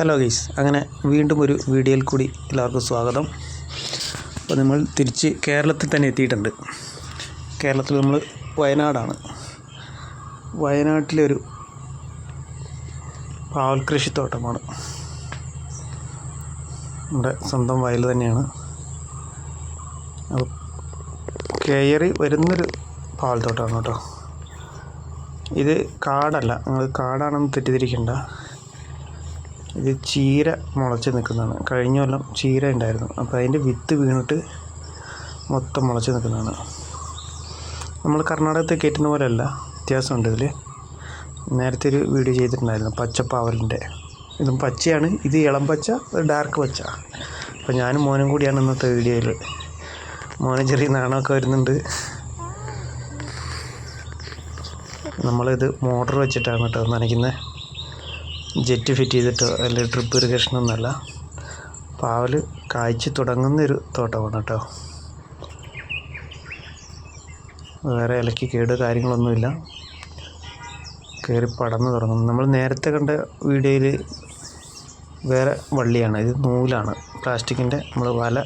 Hello guys അങ്ങനെ വീണ്ടും ഒരു വീഡിയോയിൽ കൂടി എല്ലാവർക്കും സ്വാഗതം. അപ്പോൾ നമ്മൾ തിരിച്ച് കേരളത്തിൽ തന്നെ എത്തിയിട്ടുണ്ട്. കേരളത്തിൽ നമ്മൾ വയനാടാണ്. വയനാട്ടിലെ ഒരു പാവൽ കൃഷിത്തോട്ടമാണ്. നമ്മുടെ സ്വന്തം വയൽ തന്നെയാണ്. കയറി വരുന്നൊരു പാവൽത്തോട്ടമാണ് കേട്ടോ. ഇത് കാടല്ല നിങ്ങൾ കാടാണെന്ന് തെറ്റിദ്ധരിക്കണ്ട. ഇത് ചീര മുളച്ച് നിൽക്കുന്നതാണ്. കഴിഞ്ഞ കൊല്ലം ചീര ഉണ്ടായിരുന്നു. അപ്പോൾ അതിന്റെ വിത്ത് വീണിട്ട് മൊത്തം മുളച്ച് നിൽക്കുന്നതാണ്. നമ്മൾ കർണാടകത്തിൽ കയറ്റുന്ന പോലെയല്ല വ്യത്യാസമുണ്ട് ഇതിൽ നേരത്തെ ഒരു വീഡിയോ ചെയ്തിട്ടുണ്ടായിരുന്നു പച്ചപ്പാവലിന്റെ. ഇതും പച്ചയാണ്. ഇത് ഇളം പച്ച ഡാർക്ക് പച്ച. അപ്പോൾ ഞാനും മോനും കൂടിയാണ് ഇന്നത്തെ വീഡിയോയിൽ മോനെ ചെറിയ നാണമൊക്കെ വരുന്നുണ്ട്. നമ്മളിത് മോട്ടർ വെച്ചിട്ടാണ് കേട്ടോ നനയ്ക്കുന്നത് ജെറ്റ് ഫിറ്റ് ചെയ്തിട്ടോ അല്ലെങ്കിൽ ഡ്രിപ്പ് ഇറിഗേഷൻ ഒന്നുമല്ല പാവൽ കായ്ച്ച് തുടങ്ങുന്നൊരു തോട്ടമാണ് കേട്ടോ. വേറെ ഇലയ്ക്ക് കേട് കാര്യങ്ങളൊന്നുമില്ല. കയറി പടന്ന് തുടങ്ങും നമ്മൾ നേരത്തെ കണ്ട വീഡിയോയിൽ വേറെ വള്ളിയാണ്. ഇത് നൂലാണ്. പ്ലാസ്റ്റിക്കിന്റെ നമ്മൾ വല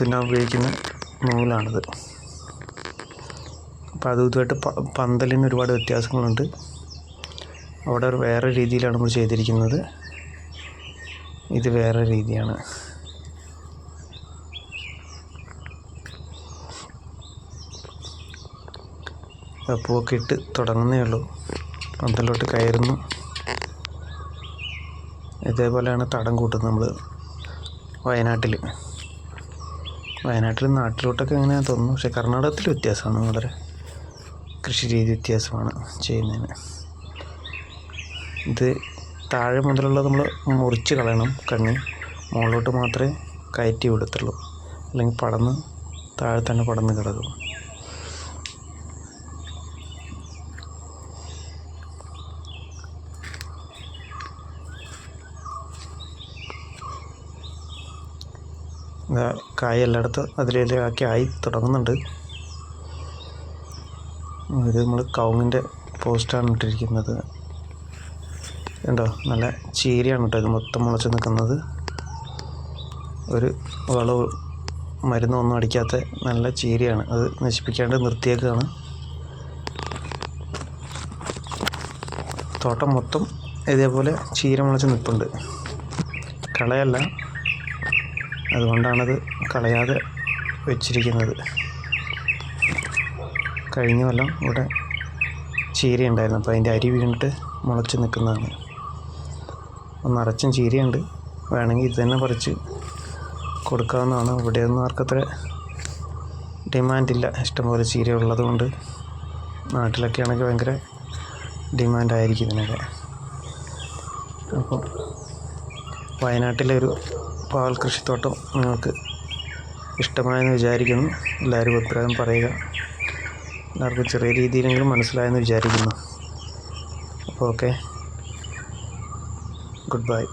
തിന്നാൻ ഉപയോഗിക്കുന്ന നൂലാണിത്. അപ്പോൾ അതുമായിട്ട് പന്തലിന് ഒരുപാട് വ്യത്യാസങ്ങളുണ്ട്. അവിടെ ഒരു വേറെ രീതിയിലാണ് നമ്മൾ ചെയ്തിരിക്കുന്നത്. ഇത് വേറെ രീതിയാണ്. പൂവൊക്കെ ഇട്ട് തുടങ്ങുന്നേ ഉള്ളൂ. പന്തലോട്ട് കയറുന്നു. ഇതേപോലെയാണ് തടം കൂട്ടുന്നത് നമ്മൾ വയനാട്ടിൽ വയനാട്ടിൽ നാട്ടിലോട്ടൊക്കെ എങ്ങനെയാണെന്ന് തോന്നുന്നു. പക്ഷേ കർണാടകത്തിൽ വ്യത്യാസമാണ്. വളരെ കൃഷി രീതി വ്യത്യാസമാണ് ചെയ്യുന്നതിന്. ഇത് താഴെ മുതലുള്ളത് നമ്മൾ മുറിച്ച് കളയണം. കണ്ണി മുകളിലോട്ട് മാത്രമേ കയറ്റി വിടത്തുള്ളൂ. അല്ലെങ്കിൽ പടന്ന് താഴെ തന്നെ പടന്ന് കിടക്കും. കായ എല്ലായിടത്തും അതിലേക്ക് ആയി തുടങ്ങുന്നുണ്ട്. ഇത് നമ്മൾ കൗങ്ങിന്റെ പോസ്റ്റാണ് ഇട്ടിരിക്കുന്നത്. കണ്ടോ? നല്ല ചീരയാണ് കേട്ടോ ഇത് മൊത്തം മുളച്ച് നിൽക്കുന്നത്. ഒരു വളവ് മരുന്നൊന്നും അടിക്കാത്ത നല്ല ചീരയാണ്. അത് നശിപ്പിക്കാണ്ട് നിർത്തിയേക്കാണ്. തോട്ടം മൊത്തം ഇതേപോലെ ചീര മുളച്ച് നിൽപ്പുണ്ട്. കളയല്ല. അതുകൊണ്ടാണത് കളയാതെ വെച്ചിരിക്കുന്നത്. കഴിഞ്ഞ കൊല്ലം ഇവിടെ ചീര ഉണ്ടായിരുന്നു അപ്പോൾ അതിന്റെ അരി വീണിട്ട് മുളച്ച് നിൽക്കുന്നതാണ്. നിറച്ചും ചീരയുണ്ട്. വേണമെങ്കിൽ ഇത് തന്നെ പറിച്ച് കൊടുക്കാവുന്നതാണ്. ഇവിടെയൊന്നും ആർക്കത്ര ഡിമാൻഡില്ല. ഇഷ്ടംപോലെ ചീര ഉള്ളതുകൊണ്ട് നാട്ടിലൊക്കെ ആണെങ്കിൽ ഭയങ്കര ഡിമാൻഡായിരിക്കും ഇതിനൊക്കെ. അപ്പോൾ വയനാട്ടിലെ ഒരു പാൽ കൃഷിത്തോട്ടം നിങ്ങൾക്ക് ഇഷ്ടമായെന്ന് വിചാരിക്കുന്നു. എല്ലാവരും അഭിപ്രായം പറയുക. എല്ലാവർക്കും ചെറിയ രീതിയിലെങ്കിലും മനസ്സിലായെന്ന് വിചാരിക്കുന്നു. അപ്പോൾ ഓക്കെ. goodbye.